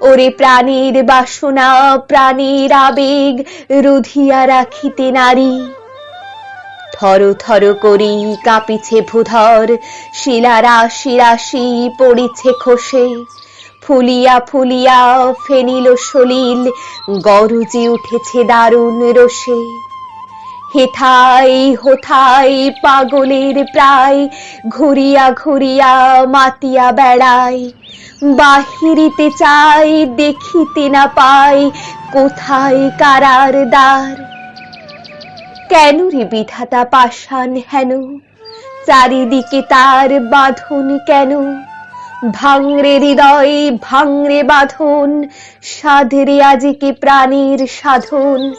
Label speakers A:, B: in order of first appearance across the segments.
A: ওরে প্রাণীর বাসনা, প্রাণীর আবেগ, রুধিয়া রাখিতে নারী। থর থর করি কাঁপিছে ভূধর শিলা রাশি রাশি পড়িছে খসে। ফুলিয়া ফুলিয়া ফেনিল সলিল, গরজে উঠেছে দারুণ রোষে। হেথাই হোথাই পাগলের প্রায়, ঘুরিয়া ঘুরিয়া মাতিয়া বেড়ায়। বাহিরিতে চাই, দেখিতে না পাই, কোথায় কারার দ্বার? কেন রে বিধাতা পাষাণ হেন? চারিদিকে তার বাঁধন কেন? ভাঙরে হৃদয়, ভাঙরে বাঁধন, সাধরে আজিকে প্রাণীর সাধন।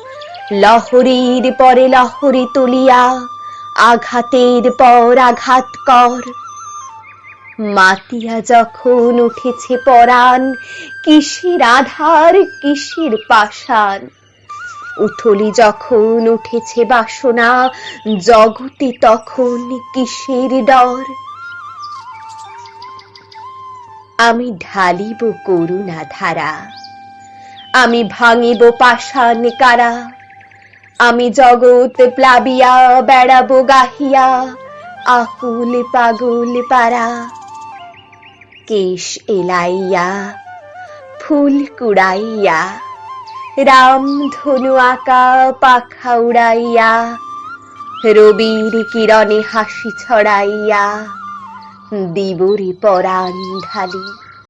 A: লহরীর পরে লহরী তুলিয়া, আঘাতের পর আঘাত কর। মাতিয়া যখন উঠেছে পরাণ, কিসের আধার, কিসের পাষাণ? উথলি যখন উঠেছে বাসনা, জগতে তখন কিসের ডর? আমি ঢালিব করুণা ধারা, আমি ভাঙিব পাষাণ কারা, আমি জগৎ প্লাবিয়া, বেড়াবো গাহিয়া, আকুল পাগল পারা। কেশ এলাইয়া, ফুল কুড়াইয়া, রাম ধনু আঁকা পাখা উড়াইয়া, রবির কিরণে হাসি ছড়াইয়া দিবরি পরাণ ঢালি